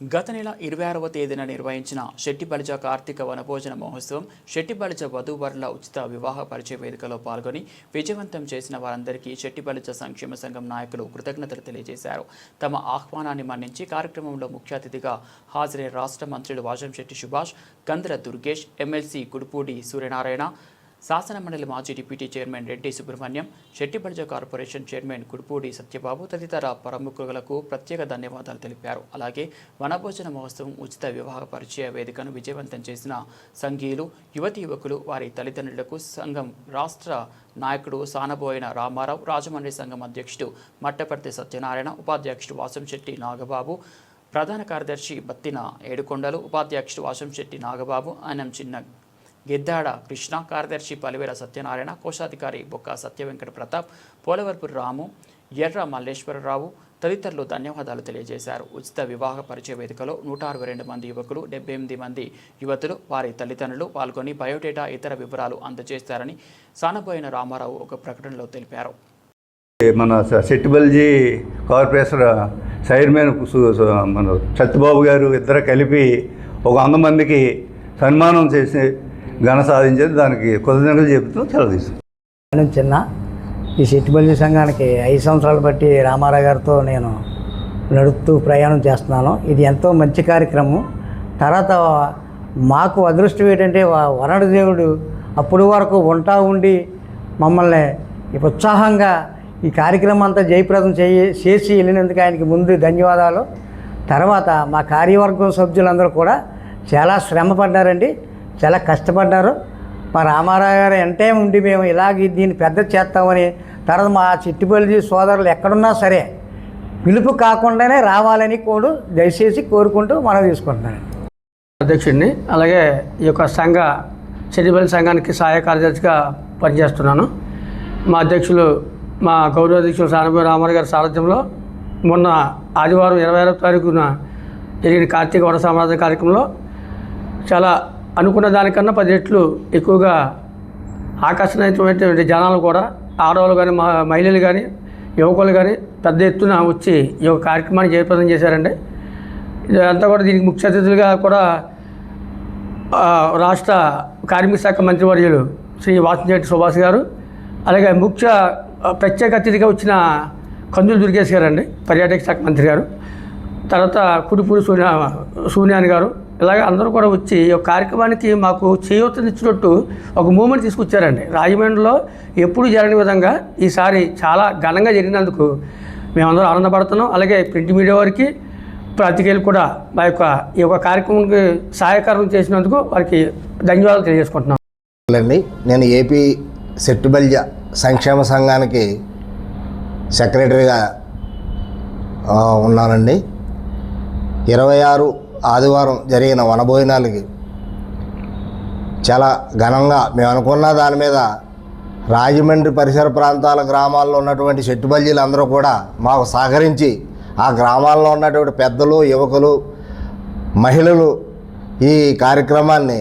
గత నెల ఇరవై ఆరవ తేదీన నిర్వహించిన శెట్టిబలిజ కార్తీక వనభోజన మహోత్సవం శెట్టిబలిజ వధూవరుల ఉచిత వివాహ పరిచయ వేదికలో పాల్గొని విజయవంతం చేసిన వారందరికీ శెట్టిబలిజ సంక్షేమ సంఘం నాయకులు కృతజ్ఞతలు తెలియజేశారు. తమ ఆహ్వానాన్ని మన్నించి కార్యక్రమంలో ముఖ్య అతిథిగా హాజరైన రాష్ట్ర మంత్రులు వాజంశెట్టి సుభాష్ కంద్ర దుర్గేష్ ఎమ్మెల్సీ కుడుపూడి సూర్యనారాయణ శాసనమండలి మాజీ deputy chairman Reddy Subrahmanyam Settibalija corporation chairman Kudupudi Satyababu తదితర ప్రముఖులకు ప్రత్యేక ధన్యవాదాలు తెలిపారు. అలాగే వనభోజన మహోత్సవం ఉచిత వివాహ పరిచయ వేదికను విజయవంతం చేసిన సంఘీయులు యువతి యువకులు వారి తల్లిదండ్రులకు సంఘం రాష్ట్ర నాయకుడు సానబోయిన రామారావు రాజమండ్రి సంఘం అధ్యక్షుడు మట్టపర్తి సత్యనారాయణ ఉపాధ్యక్షుడు వాసంశెట్టి నాగబాబు ప్రధాన కార్యదర్శి బత్తిన ఏడుకొండలు ఉపాధ్యక్షుడు వాసంశెట్టి నాగబాబు అనం చిన్న గిద్దాడ కృష్ణ కార్యదర్శి పలివేల సత్యనారాయణ కోశాధికారి బొక్క సత్యవెంకట ప్రతాప్ పోలవరపు రాము ఎర్ర మల్లేశ్వరరావు తదితరులు ధన్యవాదాలు తెలియజేశారు. ఉచిత వివాహ పరిచయ వేదికలో నూట అరవై రెండు మంది యువకులు డెబ్బై ఎనిమిది మంది యువతులు వారి తల్లిదండ్రులు పాల్గొని బయోడేటా ఇతర వివరాలు అందజేస్తారని సానబోయిన రామారావు ఒక ప్రకటనలో తెలిపారు. మన సెట్టిబల్జీ కార్పొరేషన్ చైర్మన్ మన సత్యబాబు గారు ఇద్దరు కలిపి ఒక వంద మందికి సన్మానం చేసి ఘన సాధించేది దానికి కృతజ్ఞతలు చెబుతూ సెలవు నేను చిన్న. ఈ సిట్టిబల్లి సంఘానికి ఐదు సంవత్సరాలు బట్టి రామారావు గారితో నేను నడుపుతూ ప్రయాణం చేస్తున్నాను. ఇది ఎంతో మంచి కార్యక్రమం. తర్వాత మాకు అదృష్టం ఏంటంటే వ- వరడు దేవుడు అప్పుడు వరకు ఉంటా ఉండి మమ్మల్ని ఉత్సాహంగా ఈ కార్యక్రమం అంతా జయప్రదం చేయి చేసి వెళ్ళినందుకు ఆయనకి ముందు ధన్యవాదాలు. తర్వాత మా కార్యవర్గం సభ్యులందరూ కూడా చాలా శ్రమ పడ్డారండి. చాలా కష్టపడ్డారు. మా రామారావు గారు ఎంటే ఉండి మేము ఇలాగ దీన్ని పెద్ద చేస్తామని తర్వాత మా చిట్టుపల్లి సోదరులు ఎక్కడున్నా సరే పిలుపు కాకుండానే రావాలని కోడు దయచేసి కోరుకుంటూ మనం తీసుకుంటున్నాను అధ్యక్షుడిని అలాగే ఈ యొక్క సంఘ చెడిపల్లి సంఘానికి సహాయ కార్యదర్శిగా పనిచేస్తున్నాను. మా అధ్యక్షులు మా గౌరవ అధ్యక్షులు సానభి రామారావు గారి సారథ్యంలో మొన్న ఆదివారం ఇరవై ఆరో తారీఖున జరిగిన కార్తీక వన సామ్రాజ్య కార్యక్రమంలో చాలా అనుకున్న దానికన్నా పది రెట్లు ఎక్కువగా ఆకర్షణీయమైనటువంటి జనాలు కూడా ఆడవాళ్ళు కానీ మహిళలు కానీ యువకులు కానీ పెద్ద ఎత్తున వచ్చి ఈ యొక్క కార్యక్రమాన్ని జయప్రదం చేశారండి. ఇదంతా కూడా దీనికి ముఖ్య అతిథులుగా కూడా రాష్ట్ర కార్మిక శాఖ మంత్రివర్యులు శ్రీ వాసంశెట్టి సుభాష్ గారు అలాగే ముఖ్య ప్రత్యేక అతిథిగా వచ్చిన కందులు దుర్గేష్ గారు అండి పర్యాటక శాఖ మంత్రి గారు తర్వాత కుడిపూడి సూర్య సూర్యాని గారు ఇలాగ అందరూ కూడా వచ్చి ఈ కార్యక్రమానికి మాకు చేయూతనిచ్చినట్టు ఒక మూమెంట్ తీసుకొచ్చారండి. రాజమండ్రిలో ఎప్పుడు జరగని విధంగా ఈసారి చాలా ఘనంగా జరిగినందుకు మేమందరం ఆనందపడుతున్నాం. అలాగే ప్రింట్ మీడియా వారికి ప్రతికేళ్ళు కూడా మా యొక్క ఈ యొక్క కార్యక్రమానికి సహాయకారం చేసినందుకు వారికి ధన్యవాదాలు తెలియజేసుకుంటున్నాం. అండి నేను ఏపీ సెట్టుబల్జ సంక్షేమ సంఘానికి సెక్రటరీగా ఉన్నానండి. ఇరవై ఆరు ఆదివారం జరిగిన వనభోజనాలకి చాలా ఘనంగా మేము అనుకున్న దాని మీద రాజమండ్రి పరిసర ప్రాంతాల గ్రామాల్లో ఉన్నటువంటి చెట్టుబల్జీలు అందరూ కూడా మాకు సహకరించి ఆ గ్రామాల్లో ఉన్నటువంటి పెద్దలు యువకులు మహిళలు ఈ కార్యక్రమాన్ని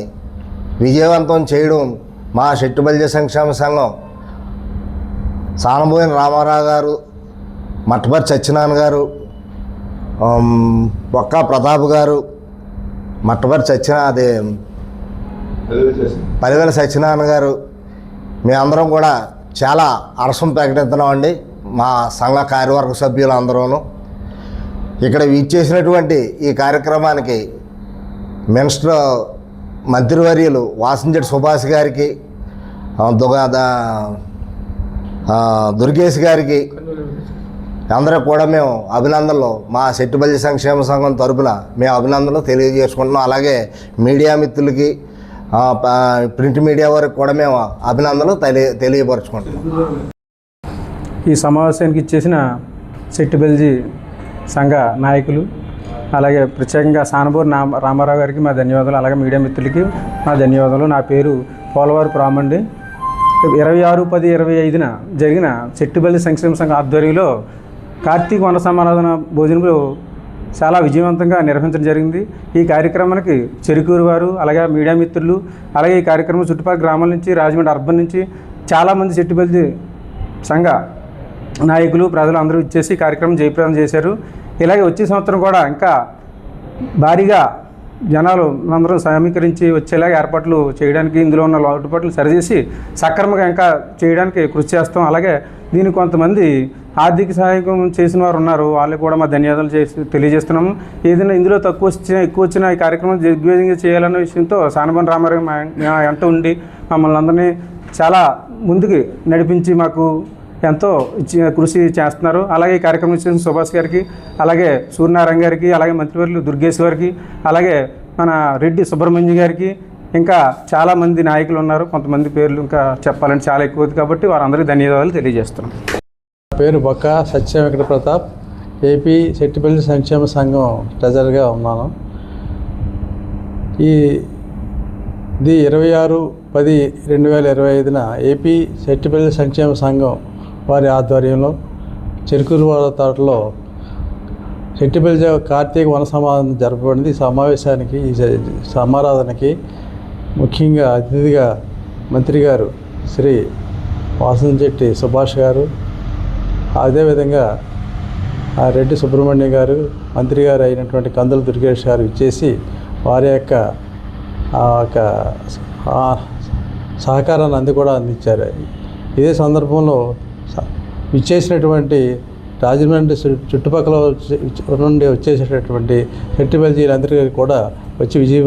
విజయవంతం చేయడం మా చెట్టుబల్జ సంక్షేమ సంఘం సానబోయిన రామారావు గారు మట్టపర్తి సత్యనారాయణ గారు బొక్క ప్రతాప్ గారు మట్టపర్తి సత్యనా అదే పలివేల సత్యనారాయణ గారు మేమందరం కూడా చాలా అరసం ప్రకటిస్తున్నామండి మా సంఘ కార్యవర్గ సభ్యులు అందరూను ఇక్కడ ఇచ్చేసినటువంటి ఈ కార్యక్రమానికి మినిస్టర్ మంత్రివర్యులు వాసంజెట్టి సుభాష్ గారికి దుర్గేష్ గారికి అందరూ కూడా మేము అభినందనలు. మా సెట్టుబల్లి సంక్షేమ సంఘం తరపున మేము అభినందనలు తెలియజేసుకుంటున్నాం. అలాగే మీడియా మిత్రులకి ప్రింట్ మీడియా వారికి కూడా మేము అభినందనలు తెలియ తెలియపరచుకుంటున్నాం. ఈ సమావేశానికి ఇచ్చేసిన సెట్టిబెల్జీ సంఘ నాయకులు అలాగే ప్రత్యేకంగా సానబూర్ నా రామారావు గారికి మా ధన్యవాదాలు అలాగే మీడియా మిత్రులకి మా ధన్యవాదాలు. నా పేరు పోలవారు రామండి ఇరవై ఆరు పది ఇరవై ఐదున జరిగిన చెట్టుబల్లి సంక్షేమ సంఘ ఆధ్వర్యంలో కార్తీక వన సమారాధన భోజనములు చాలా విజయవంతంగా నిర్వహించడం జరిగింది. ఈ కార్యక్రమానికి చెరుకూరు వారు అలాగే మీడియా మిత్రులు అలాగే ఈ కార్యక్రమం చుట్టుపక్కల గ్రామాల నుంచి రాజమండ్రి అర్బన్ నుంచి చాలామంది చెట్టుబల్లి సంఘ నాయకులు ప్రజలు అందరూ ఇచ్చేసి కార్యక్రమం జయప్రదం చేశారు. ఇలాగే వచ్చే సంవత్సరం కూడా ఇంకా భారీగా జనాలు అందరూ సమీకరించి వచ్చేలాగా ఏర్పాట్లు చేయడానికి ఇందులో ఉన్న లోటుపాట్లు సరిచేసి సక్రమంగా ఇంకా చేయడానికి కృషి చేస్తాం. అలాగే దీనికి కొంతమంది ఆర్థిక సహాయం చేసిన వారు ఉన్నారు. వాళ్ళకి కూడా మా ధన్యవాదాలు చేసి తెలియజేస్తున్నాము. ఏదైనా ఇందులో తక్కువ వచ్చినా ఎక్కువ వచ్చినా ఈ కార్యక్రమం దిగ్విజయంగా చేయాలన్న విషయంతో సానబన్ రామారావు మా ఉండి మమ్మల్ని అందరినీ చాలా ముందుకు నడిపించి మాకు ఎంతో కృషి చేస్తున్నారు. అలాగే ఈ కార్యక్రమం చేసిన సుభాష్ గారికి అలాగే సూర్యనారాయణ గారికి అలాగే మంత్రివర్యులు దుర్గేష్ గారికి అలాగే మన రెడ్డి సుబ్రహ్మణ్యం గారికి ఇంకా చాలామంది నాయకులు ఉన్నారు. కొంతమంది పేర్లు ఇంకా చెప్పాలంటే చాలా ఎక్కువ కాబట్టి వారందరికీ ధన్యవాదాలు తెలియజేస్తున్నాం. పేరు బొక్క సత్యం వెంకట ప్రతాప్ ఏపీ చెట్టిపల్లి సంక్షేమ సంఘం ట్రెజర్గా ఉన్నాను. ఈ ఇది ఇరవై ఆరు పది రెండు వేల ఇరవై ఐదున ఏపీ చెట్టిపల్లి సంక్షేమ సంఘం వారి ఆధ్వర్యంలో చెరుకూరు తోటలో చెట్టిపల్లి కార్తీక వన సమాధానం జరపబడింది. ఈ సమావేశానికి ఈ సమారాధనకి ముఖ్యంగా అతిథిగా మంత్రి గారు శ్రీ వాసంశెట్టి సుభాష్ గారు అదేవిధంగా ఆ రెడ్డి సుబ్రహ్మణ్యం గారు మంత్రి గారు అయినటువంటి కందుల దుర్గేష్ గారు ఇచ్చేసి వారి యొక్క ఆ యొక్క సహకారాన్ని అంది కూడా అందించారు. ఇదే సందర్భంలో ఇచ్చేసినటువంటి రాజమండ్రి చుట్టుపక్కల నుండి వచ్చేసేటటువంటి సెట్టిబల్జీలందరికీ కూడా వచ్చి విజయ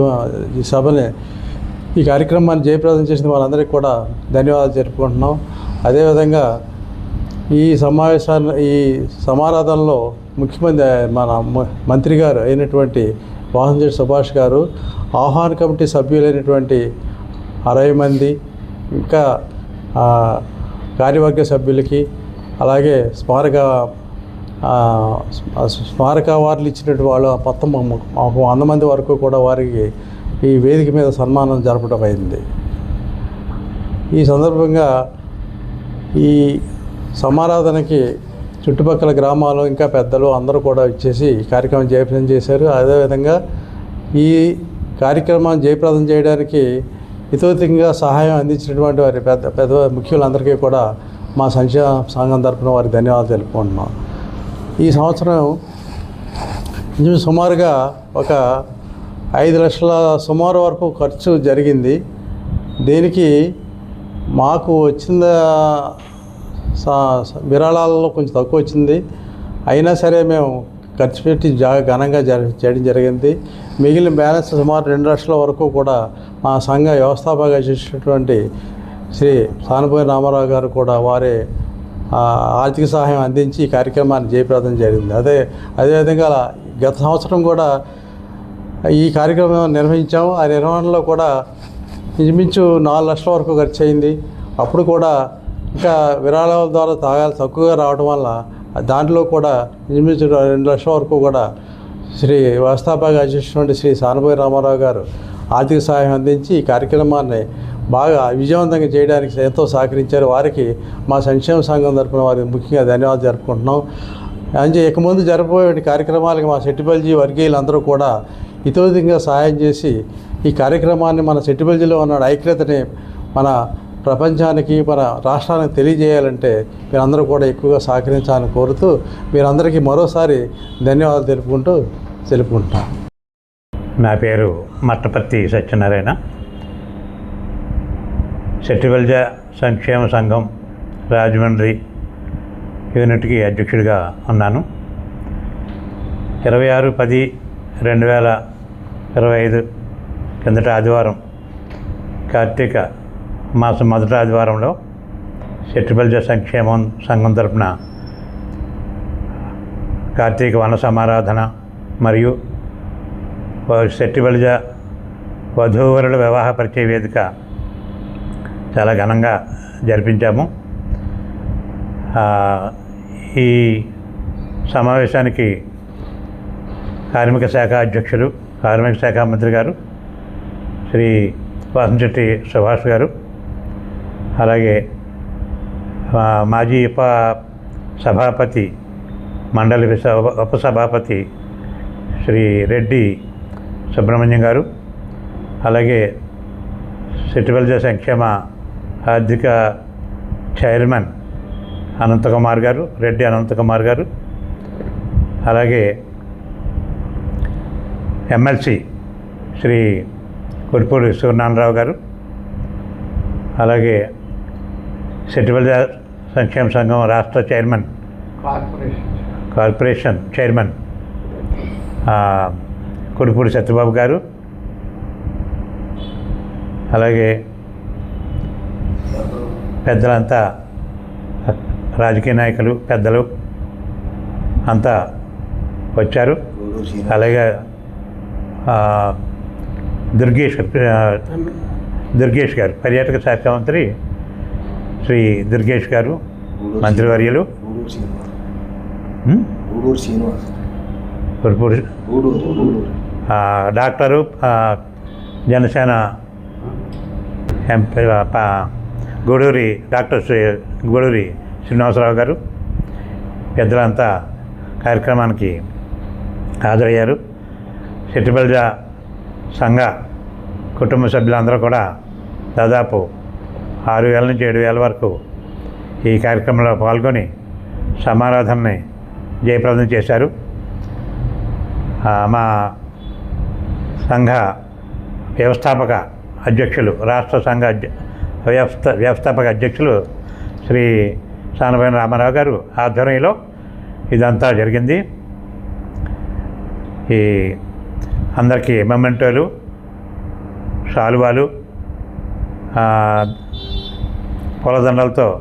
ఈ సభని ఈ కార్యక్రమాన్ని జయప్రదం చేసిన వాళ్ళందరికీ కూడా ధన్యవాదాలు జరుపుకుంటున్నాం. అదేవిధంగా ఈ సమావేశాన్ని ఈ సమారాధనలో ముఖ్యమంత్రి మన మంత్రి గారు అయినటువంటి వాసంజెట్టి సుభాష్ గారు ఆహ్వాన కమిటీ సభ్యులైనటువంటి అరవై మంది ఇంకా కార్యవర్గ సభ్యులకి అలాగే స్మారక స్మారక అవార్డులు ఇచ్చినటువంటి వాళ్ళు మొత్తం మాకు వంద మంది వరకు కూడా వారికి ఈ వేదిక మీద సన్మానం జరపడం అయింది ఈ సందర్భంగా ఈ సమారాధనకి చుట్టుపక్కల గ్రామాలు ఇంకా పెద్దలు అందరూ కూడా ఇచ్చేసి కార్యక్రమం జయప్రదం చేశారు. అదేవిధంగా ఈ కార్యక్రమాన్ని జయప్రదం చేయడానికి ఇతోతికంగా సహాయం అందించినటువంటి వారి పెద్ద పెద్ద ముఖ్యులందరికీ కూడా మా సంక్షేమ సంఘం తరఫున వారికి ధన్యవాదాలు తెలుపుకుంటున్నాం. ఈ సంవత్సరం సుమారుగా ఒక ఐదు లక్షల సుమారు వరకు ఖర్చు జరిగింది. దీనికి మాకు వచ్చిన విరాళాలలో కొంచెం తక్కువ వచ్చింది. అయినా సరే మేము ఖర్చు పెట్టి జా ఘనంగా జరి చేయడం జరిగింది. మిగిలిన బ్యాలెన్స్ సుమారు రెండు లక్షల వరకు కూడా మా సంఘ వ్యవస్థాపక చేసినటువంటి శ్రీ సానుభూతి రామారావు గారు కూడా వారే ఆర్థిక సహాయం అందించి ఈ కార్యక్రమాన్ని జయప్రదం జరిగింది. అదే అదేవిధంగా గత సంవత్సరం కూడా ఈ కార్యక్రమం నిర్వహించాము. ఆ నిర్వహణలో కూడా ఇంచుమించు నాలుగు లక్షల వరకు ఖర్చు అయింది. అప్పుడు కూడా ఇంకా విరాళాల ద్వారా తాగాలి తక్కువగా రావడం వల్ల దాంట్లో కూడా ఇంచుమించు రెండు లక్షల వరకు కూడా శ్రీ వ్యవస్థాపక అధ్యక్షుడు శ్రీ సానుభూతి రామారావు గారు ఆర్థిక సహాయం అందించి ఈ కార్యక్రమాన్ని బాగా విజయవంతంగా చేయడానికి ఎంతో సహకరించారు. వారికి మా సంక్షేమ సంఘం తరపున వారికి ముఖ్యంగా ధన్యవాదాలు జరుపుకుంటున్నాం. అంటే ఇక ముందు జరపబోయే కార్యక్రమాలకి మా సెట్టిపల్లి వర్గీయులందరూ కూడా ఇతోధికంగా సహాయం చేసి ఈ కార్యక్రమాన్ని మన సెట్టిపల్జీలో ఉన్న ఐక్యతని మన ప్రపంచానికి మన రాష్ట్రానికి తెలియజేయాలంటే మీరందరూ కూడా ఎక్కువగా సహకరించాలని కోరుతూ మీరందరికీ మరోసారి ధన్యవాదాలు తెలుపుకుంటూ తెలుపుకుంటున్నాం నా పేరు మట్టపర్తి సత్యనారాయణ. సెట్టివల్జ సంక్షేమ సంఘం రాజమండ్రి యూనిట్కి అధ్యక్షుడిగా ఉన్నాను. ఇరవై ఆరు పది రెండు వేల ఇరవై ఐదు కిందట ఆదివారం కార్తీక మాసం మొదటి ఆదివారంలో సెట్టిబల్జ సంక్షేమం సంఘం తరపున కార్తీక వన సమారాధన మరియు సెట్టిబలిజ వధూవరుల వివాహ పరిచయ వేదిక చాలా ఘనంగా జరిపించాము. ఈ సమావేశానికి కార్మిక శాఖ అధ్యక్షులు కార్మిక శాఖ మంత్రి గారు శ్రీ వాసంశెట్టి సుభాష్ గారు అలాగే మాజీ ఉప సభాపతి మండలి ఉప- ఉపసభాపతి శ్రీ రెడ్డి సుబ్రహ్మణ్యం గారు అలాగే సెటివల్జ సంక్షేమ ఆర్థిక చైర్మన్ అనంతకుమార్ గారు రెడ్డి అనంతకుమార్ గారు అలాగే ఎమ్మెల్సీ శ్రీ కొడిపూడి సూర్యనారాయణరావు గారు అలాగే సెటిబల్ సంక్షేమ సంఘం రాష్ట్ర chairman. Corporation chairman. Kodipudi Satyababu గారు. అలాగే పెద్దలంతా రాజకీయ నాయకులు పెద్దలు అంతా వచ్చారు. అలాగే దుర్గేష్ దుర్గేష్ గారు పర్యాటక శాఖ మంత్రి శ్రీ దుర్గేష్ గారు మంత్రివర్యులు. Doctor Janasena MP Guduri doctor Shri Guduri Srinivasarao గారు పెద్దలంతా కార్యక్రమానికి హాజరయ్యారు. సెట్టిబల్జ సంఘ కుటుంబ సభ్యులందరూ కూడా దాదాపు ఆరు వేల నుంచి ఏడు వేల వరకు ఈ కార్యక్రమంలో పాల్గొని సమారాధనని జయప్రదం చేశారు. మా సంఘ వ్యవస్థాపక అధ్యక్షులు రాష్ట్ర సంఘ అధ్య వ్యవస్థ వ్యవస్థాపక అధ్యక్షులు శ్రీ సానబైన రామారావు గారు ఆధ్వర్యంలో ఇదంతా జరిగింది. ఈ అందరికీ మెమెంటోలు శాలువాలు పూలదండలతో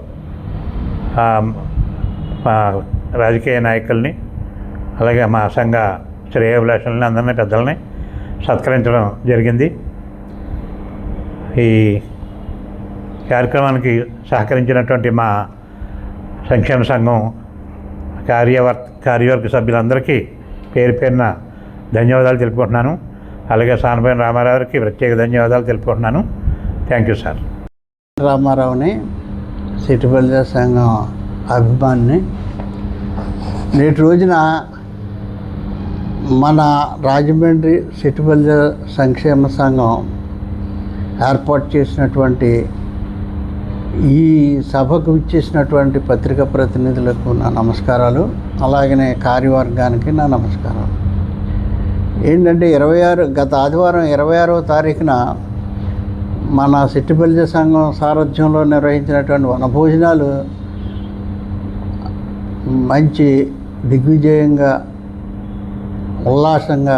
మా రాజకీయ నాయకుల్ని అలాగే మా సంఘ శ్రేయోభిలాషుల్ని అందరినీ పెద్దల్ని సత్కరించడం జరిగింది. ఈ కార్యక్రమానికి సహకరించినటువంటి మా సంక్షేమ సంఘం కార్యవర్ కార్యవర్గ సభ్యులందరికీ పేరు పేరున ధన్యవాదాలు తెలుపుకుంటున్నాను. అలాగే సానపైన రామారావుకి ప్రత్యేక ధన్యవాదాలు తెలుపుకుంటున్నాను. థ్యాంక్ యూ సార్ రామారావుని సిటిబల్జ సంఘం అభిమాన్ని నేటి రోజున మన రాజమండ్రి సిటిబల్జ సంక్షేమ సంఘం ఏర్పాటు చేసినటువంటి ఈ సభకు ఇచ్చేసినటువంటి పత్రికా ప్రతినిధులకు నా నమస్కారాలు అలాగనే కార్యవర్గానికి నా నమస్కారాలు. ఏంటంటే ఇరవై ఆరు గత ఆదివారం ఇరవై ఆరవ తారీఖున మన సిట్టిపల్లి సంఘం సారథ్యంలో నిర్వహించినటువంటి వనభోజనాలు మంచి దిగ్విజయంగా ఉల్లాసంగా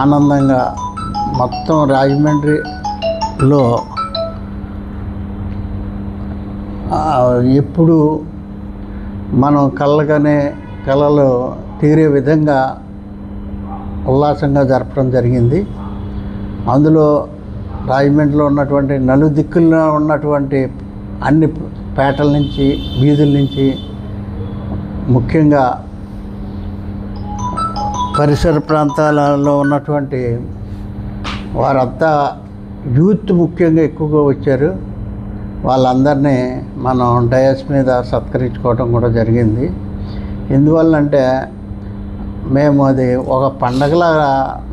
ఆనందంగా మొత్తం రాజమండ్రిలో ఎప్పుడు మనం కళ్ళగానే కళలు తీరే విధంగా ఉల్లాసంగా జరపడం జరిగింది. అందులో రాజమండ్రిలో ఉన్నటువంటి నలుదిక్కుల్లో ఉన్నటువంటి అన్ని పేటల నుంచి వీధుల నుంచి ముఖ్యంగా పరిసర ప్రాంతాలలో ఉన్నటువంటి వారంతా యూత్ ముఖ్యంగా ఎక్కువగా వచ్చారు. వాళ్ళందరినీ మనం డయస్ మీద సత్కరించుకోవడం కూడా జరిగింది. ఎందువల్లంటే మేము అది ఒక పండగలా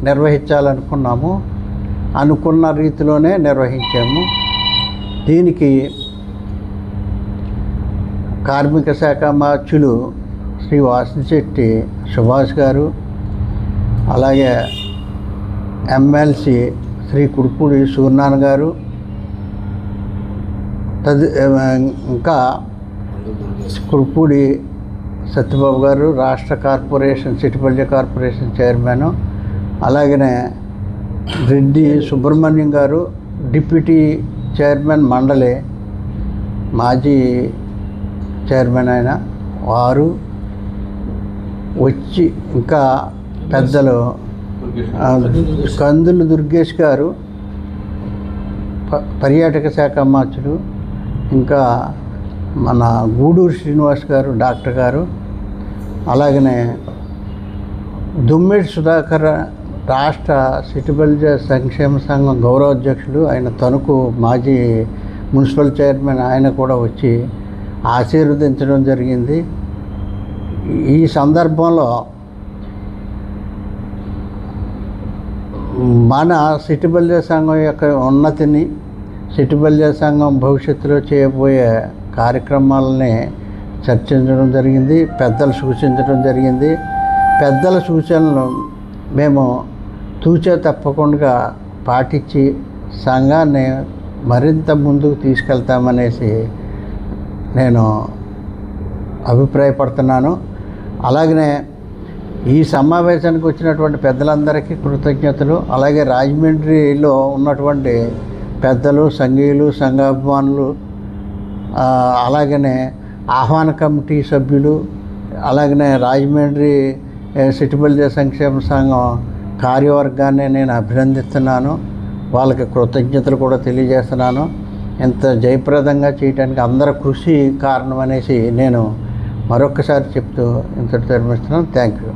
నిర్వహించాలనుకున్నాము. అనుకున్న రీతిలోనే నిర్వహించాము. దీనికి కార్మిక శాఖ మార్చులు శ్రీ వాసిశెట్టి సుభాష్ గారు అలాగే ఎమ్మెల్సీ శ్రీ కుడుపూడి సూర్నాన్ గారు తది ఇంకా కుడుపూడి సత్యబాబు గారు రాష్ట్ర కార్పొరేషన్ సిటిపల్లి కార్పొరేషన్ చైర్మన్ అలాగనే రెడ్డి సుబ్రహ్మణ్యం గారు డిప్యూటీ చైర్మన్ మండలి మాజీ చైర్మన్ ఆయన వారు వచ్చి ఇంకా పెద్దలు కందులు దుర్గేష్ గారు ప- పర్యాటక శాఖ మార్చుడు ఇంకా మన గూడూరు శ్రీనివాస్ గారు డాక్టర్ గారు అలాగనే దుమ్మిడి సుధాకర్ రాష్ట్ర సిటిబల్జ సంక్షేమ సంఘం గౌరవ అధ్యక్షుడు ఆయన తణుకు మాజీ మున్సిపల్ చైర్మన్ ఆయన కూడా వచ్చి ఆశీర్వదించడం జరిగింది. ఈ సందర్భంలో మన సిటిబల్జ సంఘం యొక్క ఉన్నతిని సిటిబల్జ సంఘం భవిష్యత్తులో చేయబోయే కార్యక్రమాలని చర్చించడం జరిగింది పెద్దలు సూచించడం జరిగింది. పెద్దల సూచనలు మేము తూచా తప్పకుండా పాటించి సంఘాన్ని మరింత ముందుకు తీసుకెళ్తామనేసి నేను అభిప్రాయపడుతున్నాను. అలాగనే ఈ సమావేశానికి వచ్చినటువంటి పెద్దలందరికీ కృతజ్ఞతలు. అలాగే రాజమండ్రిలో ఉన్నటువంటి పెద్దలు సంఘీయులు సంఘాభిమానులు అలాగనే ఆహ్వాన కమిటీ సభ్యులు అలాగనే రాజమండ్రి ఏ, సంక్షేమ సంఘం కార్యవర్గాన్ని నేను అభినందిస్తున్నాను. వాళ్ళకి కృతజ్ఞతలు కూడా తెలియజేస్తున్నాను. ఇంత జయప్రదంగా చేయడానికి అందరి కృషి కారణం అనేసి నేను మరొకసారి చెప్తూ ఇంతటి నిర్మిస్తున్నాను థ్యాంక్ యూ